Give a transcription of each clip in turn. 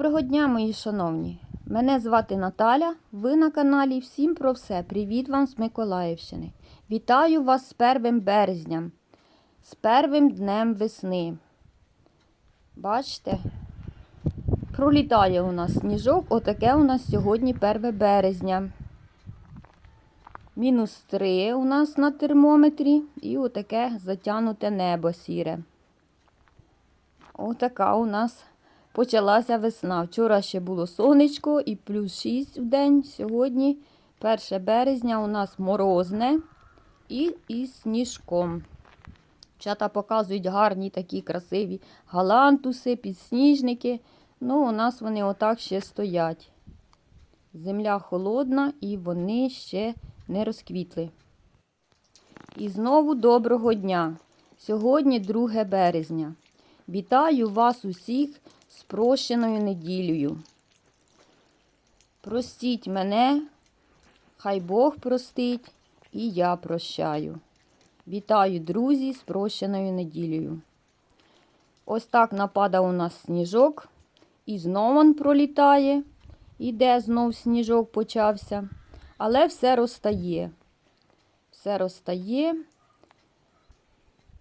Доброго дня, мої шановні! Мене звати Наталя. Ви на каналі Всім про все. Привіт вам з Миколаївщини. Вітаю вас з 1 березням, з первим днем весни. Бачите, пролітає у нас сніжок. Отаке у нас сьогодні 1 березня. Мінус 3 у нас на термометрі і отаке затянуте небо сіре. Отака у нас почалася весна. Вчора ще було сонечко і плюс 6 в день. Сьогодні 1 березня у нас морозне і із сніжком. Чата показують гарні такі красиві галантуси, підсніжники. Ну, у нас вони отак ще стоять. Земля холодна і вони ще не розквітли. І знову доброго дня. Сьогодні 2 березня. Вітаю вас усіх з прощеною неділею. Простіть мене, хай Бог простить, і я прощаю. Вітаю, друзі, з прощеною неділею. Ось так нападав у нас сніжок, і знов він пролітає. Іде знов сніжок почався, але все розтає. Все розтає,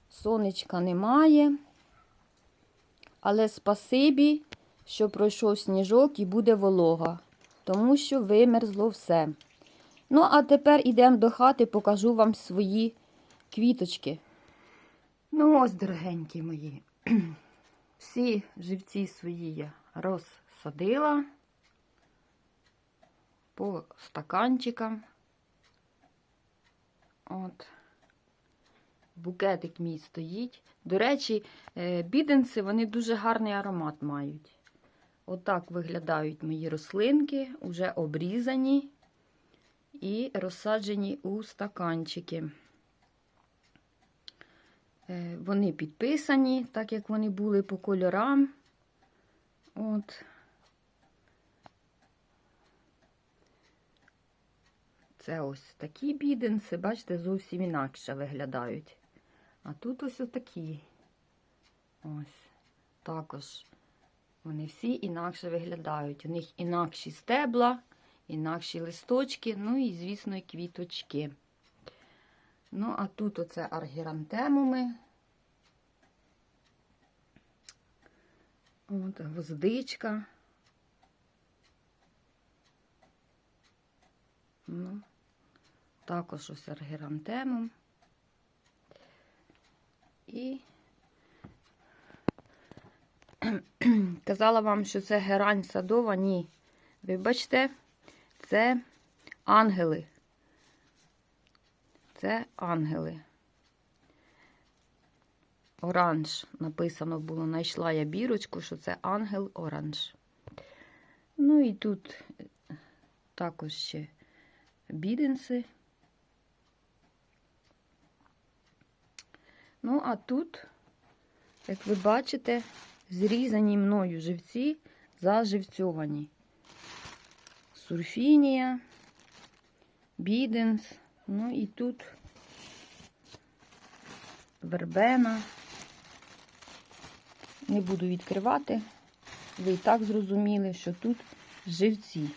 сонечка немає. Але спасибі, що пройшов сніжок і буде волога, тому що вимерзло все. Ну, а тепер ідемо до хати, покажу вам свої квіточки. Ну, ось, дорогенькі мої. Всі живці свої я розсадила по стаканчикам. От. Букетик мій стоїть. До речі, е, біденці вони дуже гарний аромат мають. Отак виглядають мої рослинки, вже обрізані і розсаджені у стаканчики. Е, Вони підписані, так як вони були по кольорам. От. Це ось такі біденці, бачите, зовсім інакше виглядають. А тут ось отакі. Ось. Також вони всі інакше виглядають. У них інакші стебла, інакші листочки, ну і, звісно, і квіточки. Ну, а тут оце аргірантемуми. От, гвоздичка. Ну, також ось аргірантемум. І казала вам, що це герань садова. Ні. Ви бачите, це ангели. Це ангели. Оранж написано було, знайшла я бірочку, що це ангел оранж. Ну і тут також ще біденси. Ну, а тут, як ви бачите, зрізані мною живці заживцьовані. Сурфінія, біденс, ну і тут вербена. Не буду відкривати. Ви і так зрозуміли, що тут живці.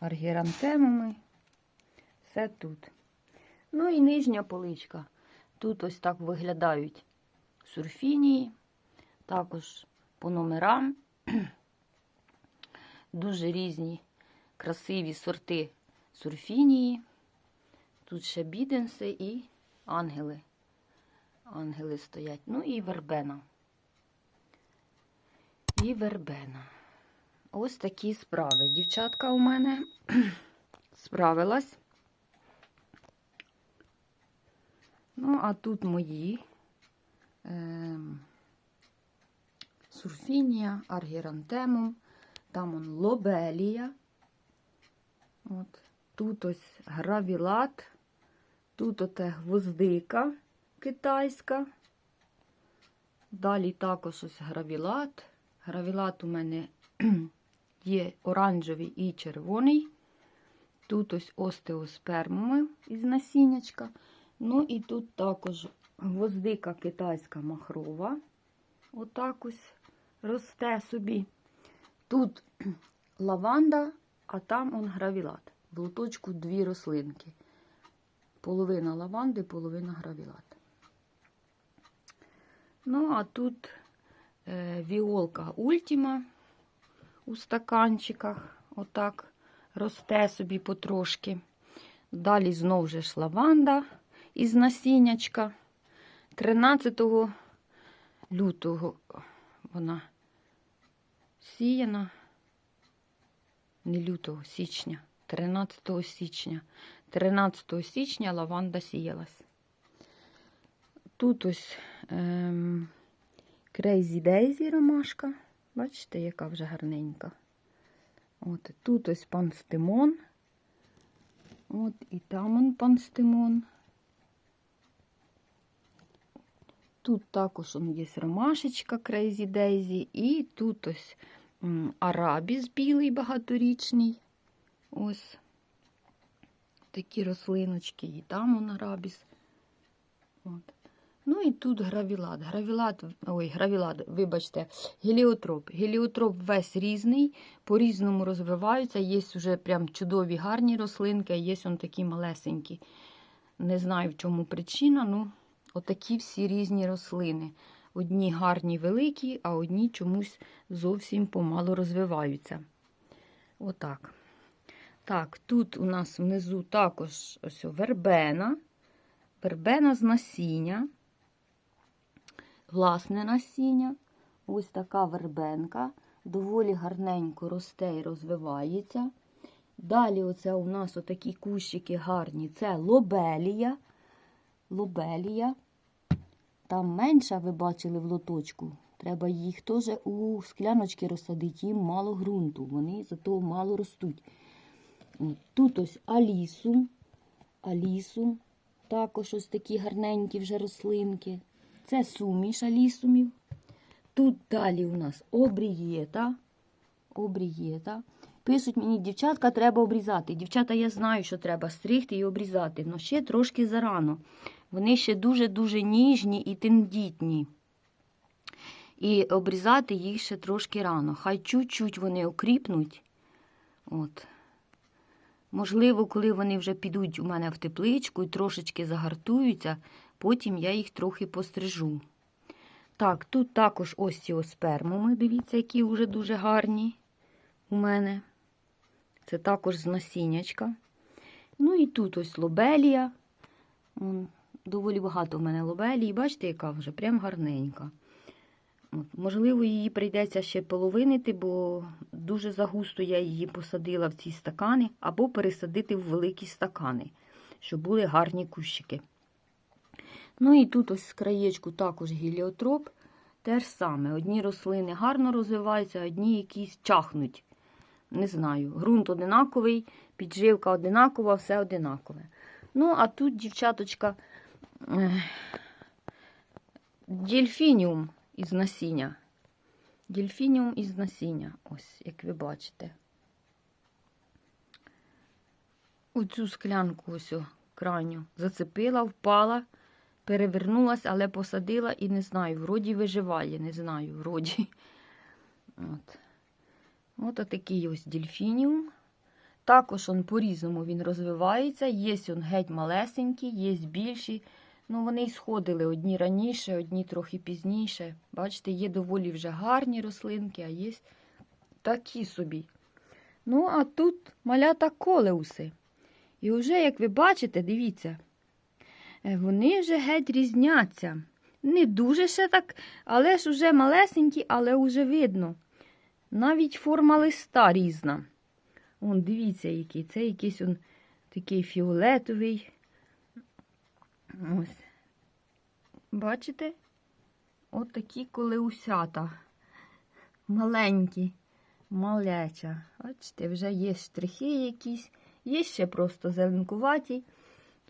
Аргірантемами. Все тут. Ну і нижня поличка. Тут ось так виглядають сурфінії, також по номерам. Дуже різні красиві сорти сурфінії. Тут ще біденси і ангели. Ангели стоять. Ну і вербена. І вербена. Ось такі справи. Дівчатка у мене справилась. Ну, а тут мої е, сурфінія, аргірантемум, там он лобелія. От. Тут ось гравілат, тут оте гвоздика китайська. Далі також ось гравілат. Гравілат у мене є оранжевий і червоний. Тут ось остеоспермуми із насіннячка. Ну і тут також гвоздика китайська махрова. Отак ось росте собі. Тут лаванда, а там он гравілат. В лоточку дві рослинки. Половина лаванди, половина гравілат. Ну, а тут е, віолка ультіма у стаканчиках. Отак росте собі потрошки. Далі знову ж лаванда із насіннячка. 13 лютого вона сіяна. Не лютого, січня. 13 січня. 13 січня лаванда сіялась. Тут ось ем, Crazy ромашка. Бачите, яка вже гарненька. От, тут ось панстимон. От, і там он панстимон. Тут також є ромашечка Crazy Daisy. І тут ось арабіс білий багаторічний. Ось такі рослиночки. І там он арабіс. От. Ну і тут гравілат. Гравілат, ой, гравілат, вибачте, геліотроп. Геліотроп весь різний, по-різному розвиваються. Є вже прям чудові гарні рослинки, а є он такі малесенькі. Не знаю, в чому причина, ну, отакі всі різні рослини. Одні гарні великі, а одні чомусь зовсім помало розвиваються. Отак. Так, тут у нас внизу також ось вербена. Вербена з насіння. Власне насіння. Ось така вербенка. Доволі гарненько росте і розвивається. Далі оце у нас отакі кущики гарні. Це лобелія. Лобелія. Там менша, ви бачили в лоточку. Треба їх теж у скляночки розсадити. Їм мало ґрунту. Вони зато мало ростуть. Тут ось алісум. Алісум. Також ось такі гарненькі вже рослинки. Це суміш алісумів. Тут далі у нас обрієта. Обрієта. Пишуть мені, дівчатка, треба обрізати. Дівчата, я знаю, що треба стригти і обрізати, але ще трошки зарано. Вони ще дуже-дуже ніжні і тендітні. І обрізати їх ще трошки рано. Хай чуть-чуть вони окріпнуть. От. Можливо, коли вони вже підуть у мене в тепличку і трошечки загартуються, потім я їх трохи пострижу. Так, тут також ось ці оспермуми, дивіться, які вже дуже гарні у мене. Це також з насіннячка. Ну і тут ось лобелія. Доволі багато в мене лобелії. Бачите, яка вже прям гарненька. От, можливо, її прийдеться ще половинити, бо дуже загусто я її посадила в ці стакани, або пересадити в великі стакани, щоб були гарні кущики. Ну і тут ось з краєчку також гіліотроп. Те ж саме. Одні рослини гарно розвиваються, одні якісь чахнуть. Не знаю. Грунт одинаковий, підживка одинакова, все одинакове. Ну, а тут, дівчаточка, ех, дельфініум із насіння. Дельфініум із насіння, ось, як ви бачите. Оцю склянку ось крайню зацепила, впала, перевернулась, але посадила і не знаю, вроді виживає, не знаю, вроді. От. От такий ось дельфініум. Також он по-різному він розвивається. Є он геть малесенькі, є більші. Ну, вони й сходили одні раніше, одні трохи пізніше. Бачите, є доволі вже гарні рослинки, а є такі собі. Ну, а тут малята колеуси. І вже, як ви бачите, дивіться, е, вони вже геть різняться. Не дуже ще так, але ж уже малесенькі, але вже видно. Навіть форма листа різна. Вон, дивіться, який. Це якийсь он такий фіолетовий. Ось. Бачите? От такі колеусята. Маленькі, малеча. Бачите, вже є штрихи якісь, є ще просто зеленкуваті,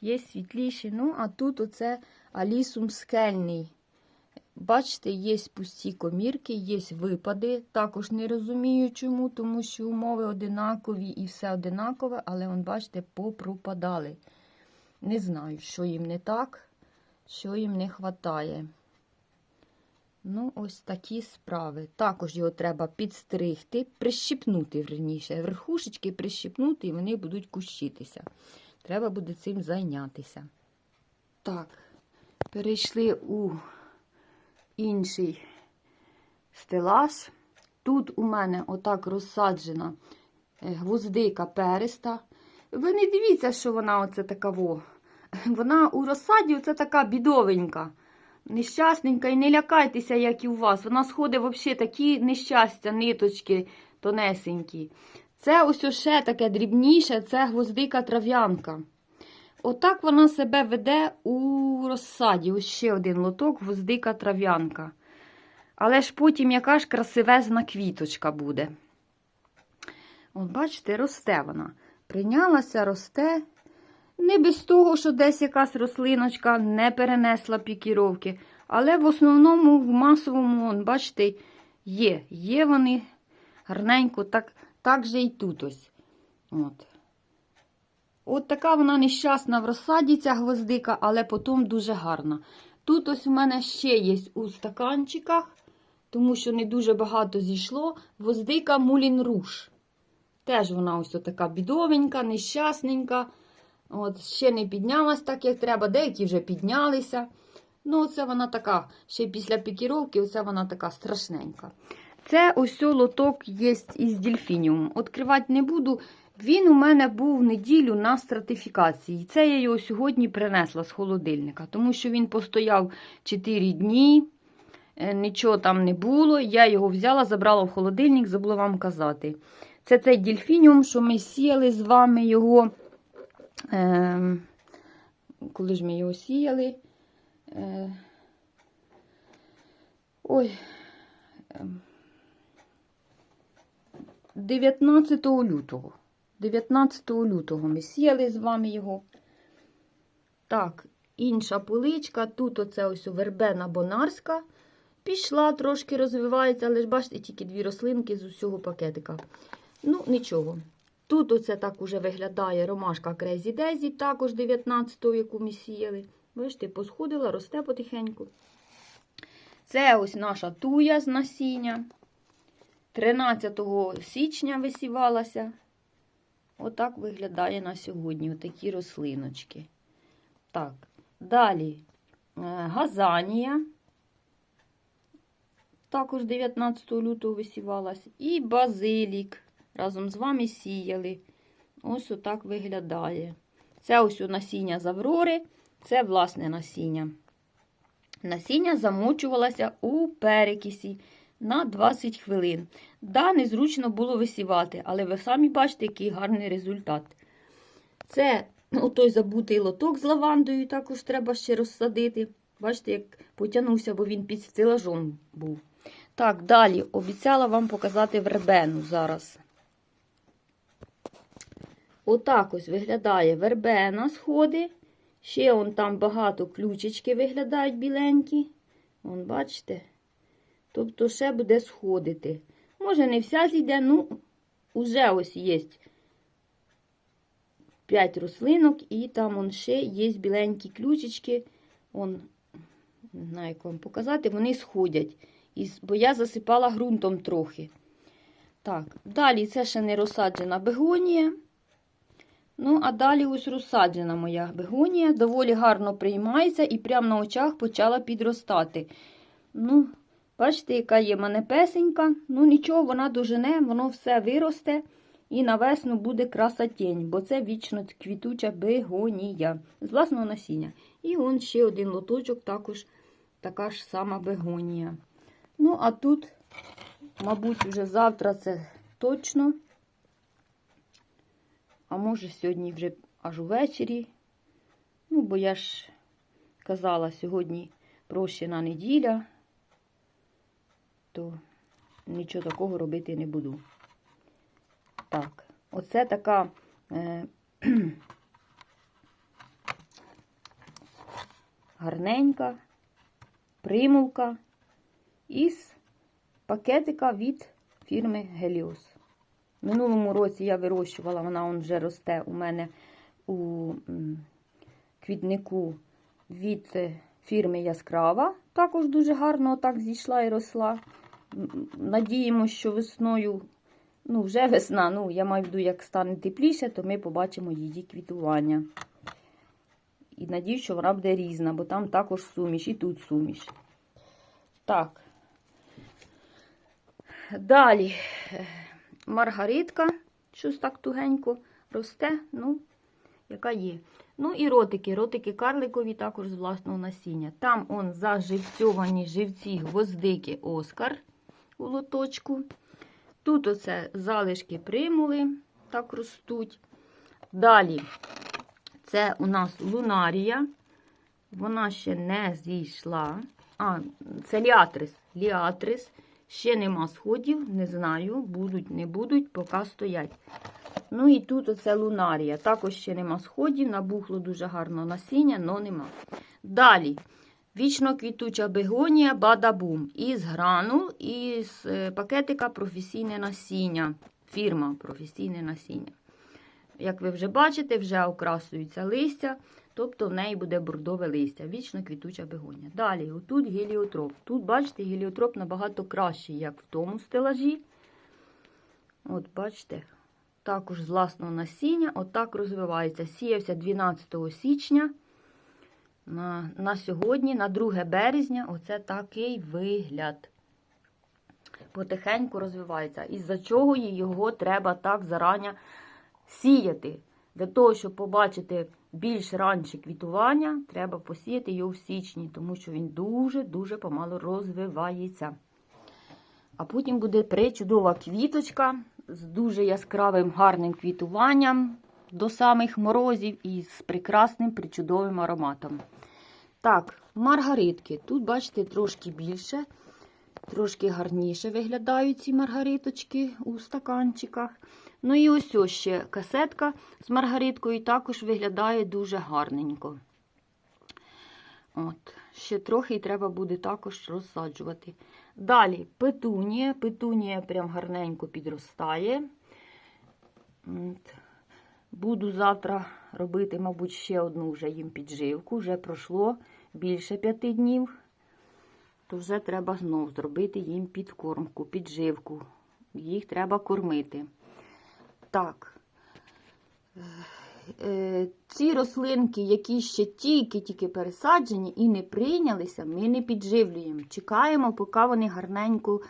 є світліші. Ну, а тут оце алісум скельний. Бачите, є пусті комірки, є випади. Також не розумію чому, тому що умови одинакові і все одинакове, але, он, бачите, попропадали. Не знаю, що їм не так, що їм не вистачає. Ну, ось такі справи. Також його треба підстригти, прищипнути верніше. Верхушечки прищипнути, і вони будуть кущитися. Треба буде цим зайнятися. Так, перейшли у інший стелаж. Тут у мене отак розсаджена е, гвоздика переста. Ви не дивіться, що вона оце така во. Вона у розсаді оце така бідовенька, нещасненька, і не лякайтеся, як і у вас. Вона сходить взагалі такі нещастя, ниточки тонесенькі. Це ось ще таке дрібніше, це гвоздика трав'янка. Отак вона себе веде у розсаді. Ось ще один лоток, гвоздика трав'янка. Але ж потім яка ж красивезна квіточка буде. От, бачите, росте вона. Прийнялася, росте. Не без того, що десь якась рослиночка не перенесла пікіровки. Але в основному, в масовому, он, бачите, є. Є вони гарненько, так, так же і тут ось. От. От така вона нещасна в розсаді, ця гвоздика, але потім дуже гарна. Тут ось у мене ще є у стаканчиках, тому що не дуже багато зійшло. Гвоздика Мулін Руш. Теж вона ось така бідовенька, нещасненька. От, Ще не піднялась так, як треба, деякі вже піднялися. Ну, оце вона така, ще після пікіровки, оце вона така страшненька. Це ось лоток є із дельфініум. Відкривати не буду. Він у мене був неділю на стратифікації. Це я його сьогодні принесла з холодильника, тому що він постояв 4 дні, е, нічого там не було. Я його взяла, забрала в холодильник, забула вам казати. Це цей дельфініум, що ми сіяли з вами його. Е, коли ж ми його сіяли? Е, ой. Е, 19 лютого. 19 лютого ми сіяли з вами його. Так, інша поличка. Тут оце ось вербена бонарська. Пішла, трошки розвивається, але ж бачите, тільки дві рослинки з усього пакетика. Ну, нічого. Тут оце так уже виглядає ромашка Crazy Daisy, також 19-го, яку ми сіяли. Бачите, посходила, росте потихеньку. Це ось наша туя з насіння. 13 січня висівалася. Отак виглядає на сьогодні отакі рослиночки. Так, далі е, газанія. Також 19 лютого висівалась. І базилік. Разом з вами сіяли. Ось отак виглядає. Це ось у насіння з аврори, це власне насіння. Насіння замочувалося у перекисі на 20 хвилин. Да, незручно було висівати, але ви самі бачите, який гарний результат. Це отой забутий лоток з лавандою, також треба ще розсадити. Бачите, як потягнувся, бо він під стелажом був. Так, далі обіцяла вам показати вербену зараз. Отак ось виглядає вербена сходи. Ще он там багато ключички виглядають біленькі. Вон, бачите? Тобто ще буде сходити. Може, не вся зійде, ну, уже ось є 5 рослинок, і там он ще є біленькі ключички. Он, не знаю, як вам показати, вони сходять. Бо я засипала ґрунтом трохи. Так, далі це ще не розсаджена бегонія. Ну, а далі ось розсаджена моя бегонія. Доволі гарно приймається і прямо на очах почала підростати. Ну, Бачите, яка є мене песенька. Ну, нічого, вона дожене, воно все виросте і на весну буде красотень, бо це вічно квітуча бегонія з власного насіння. І он ще один лоточок, також така ж сама бегонія. Ну, а тут, мабуть, вже завтра це точно. А може, сьогодні вже аж увечері. Ну, бо я ж казала, сьогодні прощена неділя то нічого такого робити не буду. Так, оце така е, гарненька примулка із пакетика від фірми Helios. Минулому році я вирощувала, вона он вже росте у мене у квітнику від фірми Яскрава. Також дуже гарно так зійшла і росла. М, Надіємося, що весною, ну вже весна, ну я маю в виду, як стане тепліше, то ми побачимо її квітування. І надію, що вона буде різна, бо там також суміш, і тут суміш. Так. Далі е, маргаритка, щось так тугенько росте, ну, яка є. Ну і ротики. Ротики карликові також з власного насіння. Там он заживцьовані живці гвоздики Оскар у лоточку. Тут оце залишки примули, так ростуть. Далі це у нас лунарія. Вона ще не зійшла. А, це ліатрис. Ліатрис. Ще нема сходів, не знаю, будуть, не будуть, поки стоять. Ну і тут оце лунарія. Також ще нема сходів, набухло дуже гарно насіння, але нема. Далі. Вічно квітуча бегонія Бадабум. Із грану, із е, пакетика професійне насіння. Фірма професійне насіння. Як ви вже бачите, вже окрасується листя, тобто в неї буде бордове листя. Вічно квітуча бегонія. Далі, отут геліотроп. Тут, бачите, геліотроп набагато кращий, як в тому стелажі. От, бачите, також з власного насіння, отак розвивається. Сіявся 12 січня. На, на сьогодні, на 2 березня, оце такий вигляд. Потихеньку розвивається. Із-за чого його треба так зарані сіяти. Для того, щоб побачити більш ранче квітування, треба посіяти його в січні, тому що він дуже-дуже помало розвивається. А потім буде причудова квіточка з дуже яскравим гарним квітуванням до самих морозів і з прекрасним причудовим ароматом. Так, маргаритки. Тут, бачите, трошки більше, трошки гарніше виглядають ці маргариточки у стаканчиках. Ну і ось ось ще касетка з маргариткою також виглядає дуже гарненько. От, Ще трохи треба буде також розсаджувати. Далі петунія. Петунія прям гарненько підростає. От. Буду завтра робити, мабуть, ще одну вже їм підживку. Вже пройшло більше п'яти днів. То вже треба знов зробити їм підкормку, підживку. Їх треба кормити. Так. Е, Ці рослинки, які ще тільки-тільки пересаджені і не прийнялися, ми не підживлюємо. Чекаємо, поки вони гарненько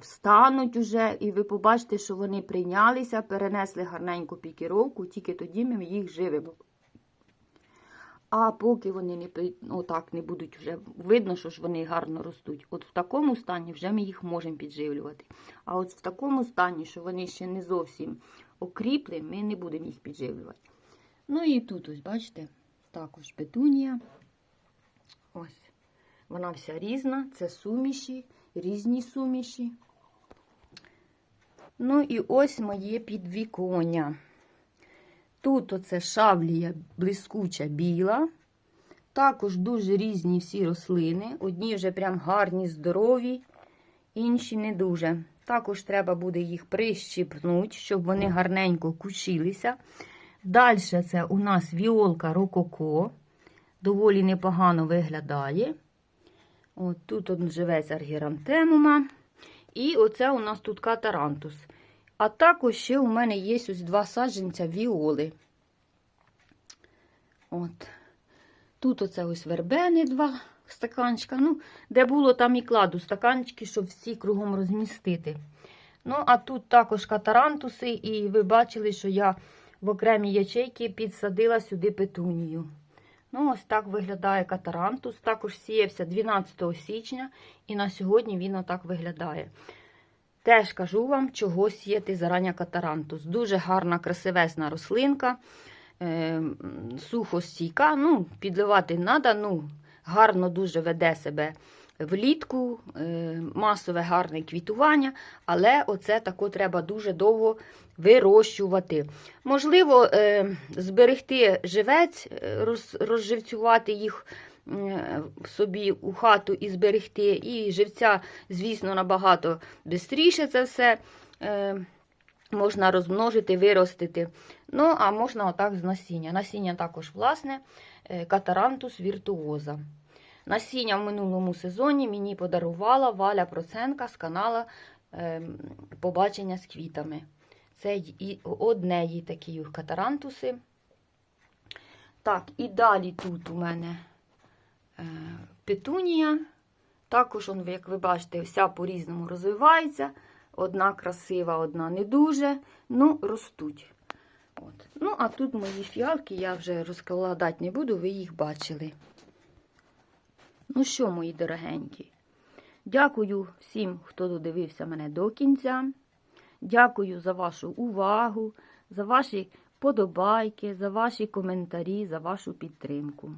встануть уже, і ви побачите, що вони прийнялися, перенесли гарненьку пікіровку, тільки тоді ми їх живемо. А поки вони не отак не будуть вже видно, що ж вони гарно ростуть. От в такому стані вже ми їх можемо підживлювати. А от в такому стані, що вони ще не зовсім окріпли, ми не будемо їх підживлювати. Ну і тут, ось, бачите, також петунія. Ось. Вона вся різна, це суміші, різні суміші. Ну і ось моє підвіконня. Тут оце шавлія блискуча біла. Також дуже різні всі рослини. Одні вже прям гарні, здорові, інші не дуже. Також треба буде їх прищипнути, щоб вони гарненько кучилися. Далі це у нас віолка рококо. Доволі непогано виглядає. От Тут живець аргірантемума. І оце у нас тут катарантус. А також ще у мене є ось два саджанця віоли. От. Тут оце ось вербени два стаканчика. Ну, де було, там і кладу стаканчики, щоб всі кругом розмістити. Ну, а тут також катарантуси, і ви бачили, що я в окремі ячейки підсадила сюди петунію. Ну, ось так виглядає катарантус. Також сіявся 12 січня, і на сьогодні він отак виглядає. Теж кажу вам, чого сіяти зарання катарантус. Дуже гарна, красивесна рослинка, е, сухостійка. Ну, підливати треба, ну, гарно дуже веде себе влітку, е, масове гарне квітування, але оце тако треба дуже довго вирощувати. Можливо, е, зберегти живець, е, роз, розживцювати їх собі у хату і зберегти. І живця, звісно, набагато швидше це все е, можна розмножити, виростити. Ну, а можна отак з насіння. Насіння також, власне, е, катарантус віртуоза. Насіння в минулому сезоні мені подарувала Валя Проценка з канала Побачення з квітами. Це одне їй такі катарантуси. Так, і далі тут у мене е, петунія. Також, як ви бачите, вся по-різному розвивається. Одна красива, одна не дуже. Ну, ростуть. От. Ну, а тут мої фіалки я вже розкладати не буду, ви їх бачили. Ну що, мої дорогенькі, дякую всім, хто додивився мене до кінця. Дякую за вашу увагу, за ваші подобайки, за ваші коментарі, за вашу підтримку.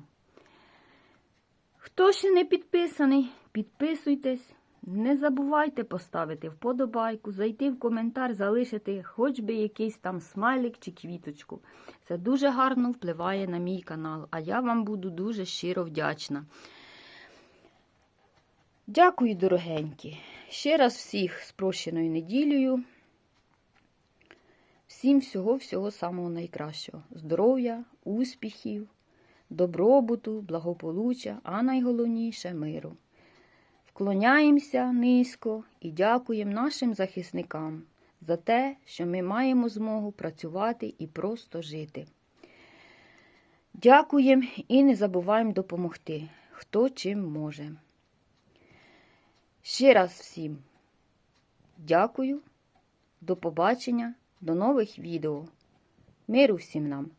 Хто ще не підписаний, підписуйтесь. Не забувайте поставити вподобайку, зайти в коментар, залишити хоч би якийсь там смайлик чи квіточку. Це дуже гарно впливає на мій канал, а я вам буду дуже щиро вдячна. Дякую, дорогенькі. Ще раз всіх з прощеною неділею. Всім всього-всього самого найкращого. Здоров'я, успіхів, добробуту, благополуччя, а найголовніше миру. Вклоняємося низько і дякуємо нашим захисникам за те, що ми маємо змогу працювати і просто жити. Дякуємо і не забуваємо допомогти, хто чим може. Ще раз всім дякую, до побачення, до нових відео. Миру всім нам!